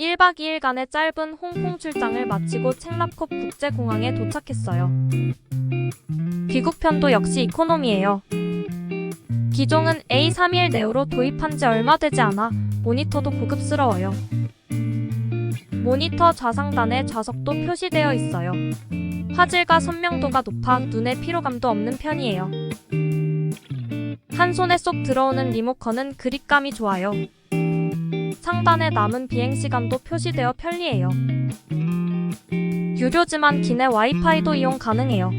1박 2일간의 짧은 홍콩 출장을 마치고 챈라콥 국제공항에 도착했어요. 귀국편도 역시 이코노미예요. 기종은 A321 네오로 도입한 지 얼마 되지 않아 모니터도 고급스러워요. 모니터 좌상단에 좌석도 표시되어 있어요. 화질과 선명도가 높아 눈에 피로감도 없는 편이에요. 한 손에 쏙 들어오는 리모컨은 그립감이 좋아요. 상단에 남은 비행 시간도 표시되어 편리해요. 유료지만 기내 와이파이도 이용 가능해요.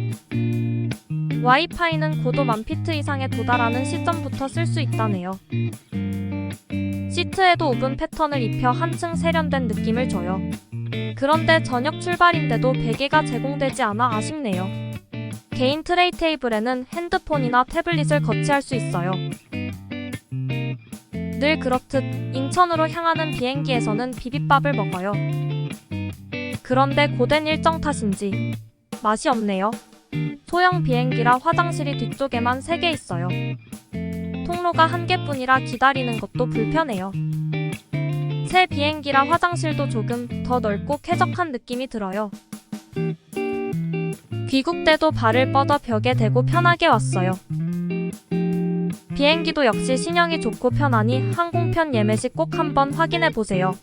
와이파이는 고도 만 피트 이상에 도달하는 시점부터 쓸 수 있다네요. 시트에도 오븐 패턴을 입혀 한층 세련된 느낌을 줘요. 그런데 저녁 출발인데도 베개가 제공되지 않아 아쉽네요. 개인 트레이 테이블에는 핸드폰이나 태블릿을 거치할 수 있어요. 늘 그렇듯 인천으로 향하는 비행기에서는 비빔밥을 먹어요. 그런데 고된 일정 탓인지 맛이 없네요. 소형 비행기라 화장실이 뒤쪽에만 3개 있어요. 통로가 한 개뿐이라 기다리는 것도 불편해요. 새 비행기라 화장실도 조금 더 넓고 쾌적한 느낌이 들어요. 귀국 때도 발을 뻗어 벽에 대고 편하게 왔어요. 비행기도 역시 신형이 좋고 편하니 항공편 예매 시 꼭 한번 확인해 보세요.